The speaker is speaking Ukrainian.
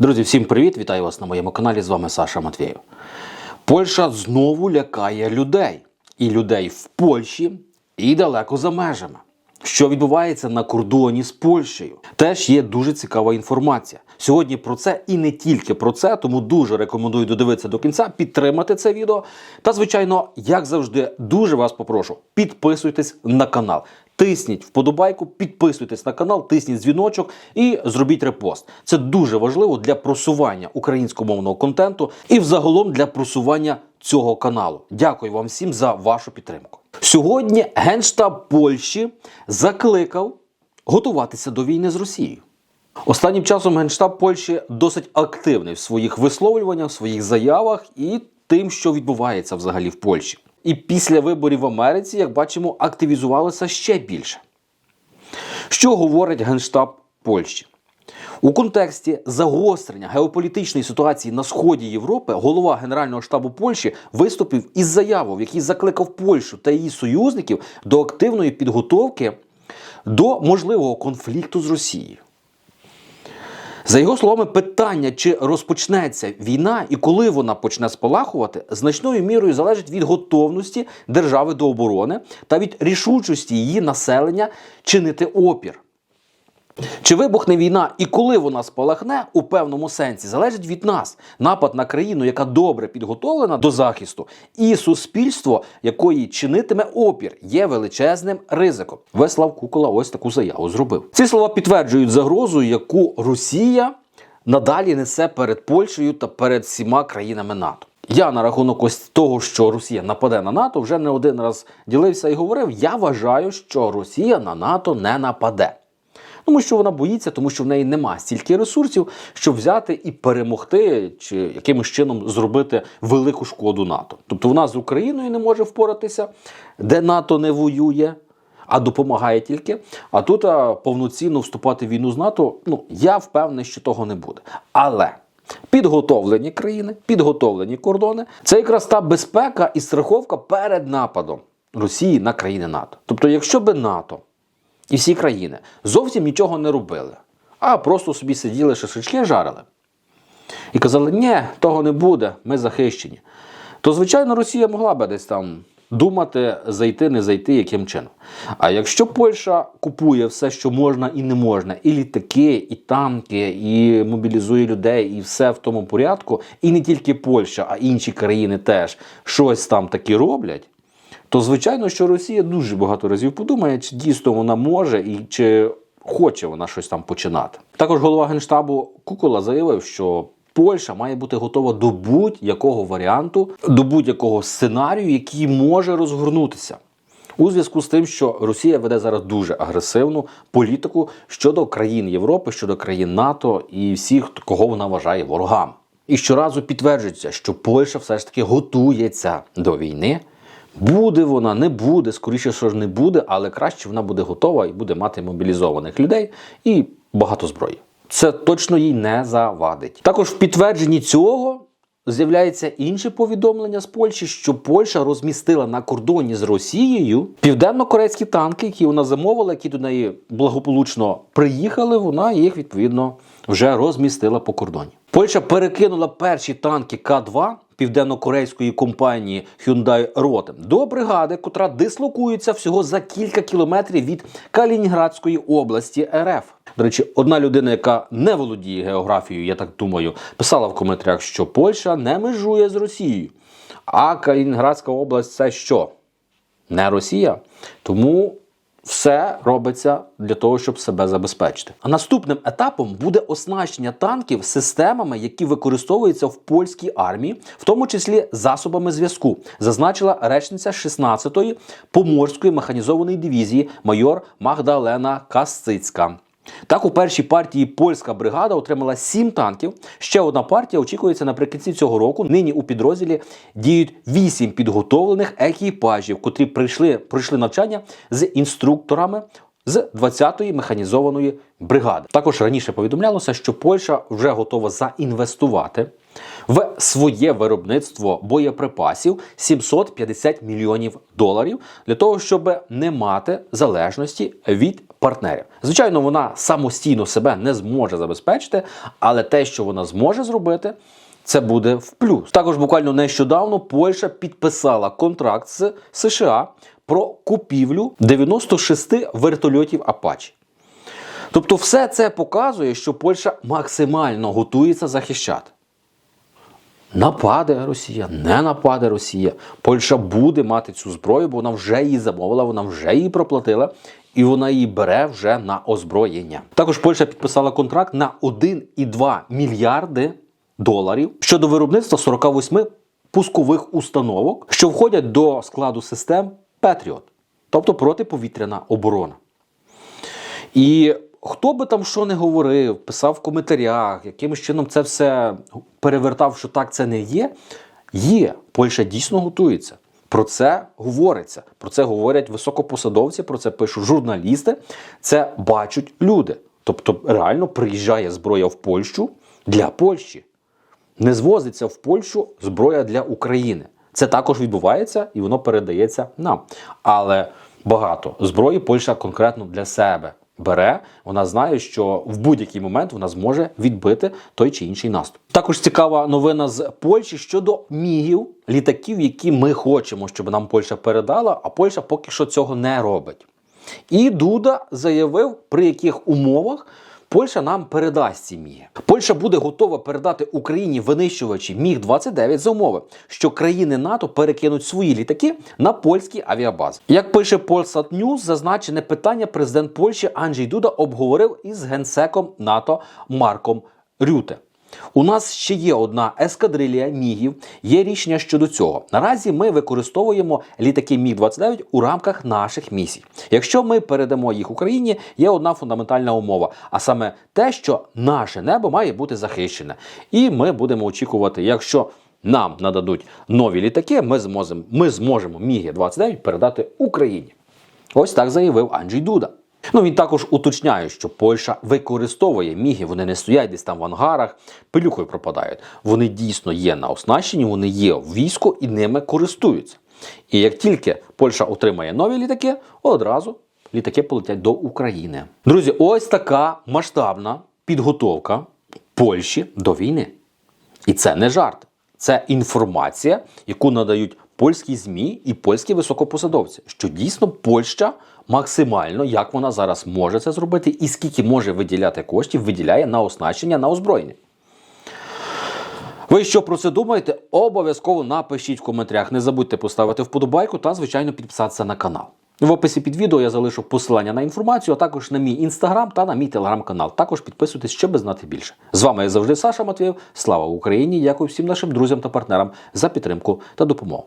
Друзі, всім привіт! Вітаю вас на моєму каналі. З вами Саша Матвєєв. Польща знову лякає людей. І людей в Польщі, і далеко за межами. Що відбувається на кордоні з Польщею? Теж є дуже цікава інформація. Сьогодні про це і не тільки про це, тому дуже рекомендую додивитися до кінця, підтримати це відео. Та, звичайно, як завжди, дуже вас попрошу, підписуйтесь на канал. Тисніть вподобайку, підписуйтесь на канал, тисніть дзвіночок і зробіть репост. Це дуже важливо для просування українськомовного контенту і взагалом для просування цього каналу. Дякую вам всім за вашу підтримку. Сьогодні Генштаб Польщі закликав готуватися до війни з Росією. Останнім часом Генштаб Польщі досить активний в своїх висловлюваннях, в своїх заявах і тим, що відбувається взагалі в Польщі. І після виборів в Америці, як бачимо, активізувалося ще більше. Що говорить Генштаб Польщі? У контексті загострення геополітичної ситуації на сході Європи голова Генерального штабу Польщі виступив із заявою, в якій закликав Польщу та її союзників до активної підготовки до можливого конфлікту з Росією. За його словами, питання, чи розпочнеться війна і коли вона почне спалахувати, значною мірою залежить від готовності держави до оборони та від рішучості її населення чинити опір. Чи вибухне війна і коли вона спалахне у певному сенсі, залежить від нас. Напад на країну, яка добре підготовлена до захисту, і суспільство, якої чинитиме опір, є величезним ризиком. Веслав Кукола ось таку заяву зробив. Ці слова підтверджують загрозу, яку Росія надалі несе перед Польщею та перед всіма країнами НАТО. Я на рахунок ось того, що Росія нападе на НАТО, вже не один раз ділився і говорив. Я вважаю, що Росія на НАТО не нападе. Тому що вона боїться, тому що в неї нема стільки ресурсів, щоб взяти і перемогти, чи якимось чином зробити велику шкоду НАТО. Тобто вона з Україною не може впоратися, де НАТО не воює, а допомагає тільки. А тут а, повноцінно вступати в війну з НАТО, ну я впевнений, що того не буде. Але. Підготовлені країни, підготовлені кордони це якраз та безпека і страховка перед нападом Росії на країни НАТО. Тобто, якщо би НАТО і всі країни зовсім нічого не робили, а просто собі сиділи шашлички жарили. І казали, ні, того не буде, ми захищені. То, звичайно, Росія могла би десь там думати, зайти, не зайти, яким чином. А якщо Польща купує все, що можна і не можна, і літаки, і танки, і мобілізує людей, і все в тому порядку, і не тільки Польща, а інші країни теж щось там таки роблять то звичайно, що Росія дуже багато разів подумає, чи дійсно вона може і чи хоче вона щось там починати. Також голова генштабу Кукола заявив, що Польща має бути готова до будь-якого варіанту, до будь-якого сценарію, який може розгорнутися. У зв'язку з тим, що Росія веде зараз дуже агресивну політику щодо країн Європи, щодо країн НАТО і всіх, кого вона вважає ворогами. І щоразу підтверджується, що Польща все ж таки готується до війни. Буде вона, не буде, скоріше, що ж не буде, але краще вона буде готова і буде мати мобілізованих людей і багато зброї. Це точно їй не завадить. Також в підтвердженні цього з'являється інше повідомлення з Польщі, що Польща розмістила на кордоні з Росією південно-корейські танки, які вона замовила, які до неї благополучно приїхали. Вона їх відповідно вже розмістила по кордоні. Польща перекинула перші танки К-2 південно-корейської компанії Hyundai Rotem до бригади, котра дислокується всього за кілька кілометрів від Калінінградської області РФ. До речі, одна людина, яка не володіє географією, я так думаю, писала в коментарях, що Польща не межує з Росією. А Калінінградська область це що? Не Росія. Тому все робиться для того, щоб себе забезпечити. А наступним етапом буде оснащення танків системами, які використовуються в польській армії, в тому числі засобами зв'язку, зазначила речниця 16-ї поморської механізованої дивізії майор Магдалена Касцицька. Так, у першій партії польська бригада отримала 7 танків. Ще одна партія очікується наприкінці цього року. Нині у підрозділі діють 8 підготовлених екіпажів, котрі прийшли, пройшли навчання з інструкторами з 20-ї механізованої бригади. Також раніше повідомлялося, що Польща вже готова заінвестувати в своє виробництво боєприпасів 750 мільйонів доларів для того, щоб не мати залежності від партнерів. Звичайно, вона самостійно себе не зможе забезпечити, але те, що вона зможе зробити, це буде в плюс. Також буквально нещодавно Польща підписала контракт з США про купівлю 96 вертольотів Апачі. Тобто, все це показує, що Польща максимально готується захищати. Нападе Росія, не нападе Росія. Польща буде мати цю зброю, бо вона вже її замовила, вона вже її проплатила, і вона її бере вже на озброєння. Також Польща підписала контракт на 1,2 мільярди доларів щодо виробництва 48 пускових установок, що входять до складу систем Петріот, тобто протиповітряна оборона. І хто би там що не говорив, писав в коментарях, якимось чином це все перевертав, що так це не є. Є. Польща дійсно готується. Про це говориться. Про це говорять високопосадовці, про це пишуть журналісти. Це бачать люди. Тобто, реально приїжджає зброя в Польщу для Польщі. Не звозиться в Польщу зброя для України. Це також відбувається і воно передається нам. Але багато зброї Польща конкретно для себе бере. Вона знає, що в будь-який момент вона зможе відбити той чи інший наступ. Також цікава новина з Польщі щодо мігів, літаків, які ми хочемо, щоб нам Польща передала, а Польща поки що цього не робить. І Дуда заявив, при яких умовах Польща нам передасть ці міги. Польща буде готова передати Україні винищувачі Міг 29 за умови, що країни НАТО перекинуть свої літаки на польські авіабази. Як пише Polsat News, зазначене питання президент Польщі Анджей Дуда обговорив із генсеком НАТО Марком Рюте. У нас ще є одна ескадрилія мігів. Є рішення щодо цього. Наразі ми використовуємо літаки Міг 29 у рамках наших місій. Якщо ми передамо їх Україні, є одна фундаментальна умова, а саме те, що наше небо має бути захищене. І ми будемо очікувати, якщо нам нададуть нові літаки, ми зможемо, ми зможемо Міги 29 передати Україні. Ось так заявив Анджій Дуда. Ну він також уточняє, що Польща використовує міги, вони не стоять десь там в ангарах, пилюкою пропадають. Вони дійсно є на оснащенні, вони є в війську і ними користуються. І як тільки Польща отримає нові літаки, одразу літаки полетять до України. Друзі, ось така масштабна підготовка Польщі до війни. І це не жарт. Це інформація, яку надають польські ЗМІ і польські високопосадовці, що дійсно Польща максимально, як вона зараз може це зробити, і скільки може виділяти коштів, виділяє на оснащення на озброєння. Ви що про це думаєте? Обов'язково напишіть в коментарях. Не забудьте поставити вподобайку та, звичайно, підписатися на канал. В описі під відео я залишу посилання на інформацію, а також на мій інстаграм та на мій телеграм-канал. Також підписуйтесь, щоб знати більше. З вами як завжди Саша Матвєєв. Слава Україні! Дякую всім нашим друзям та партнерам за підтримку та допомогу.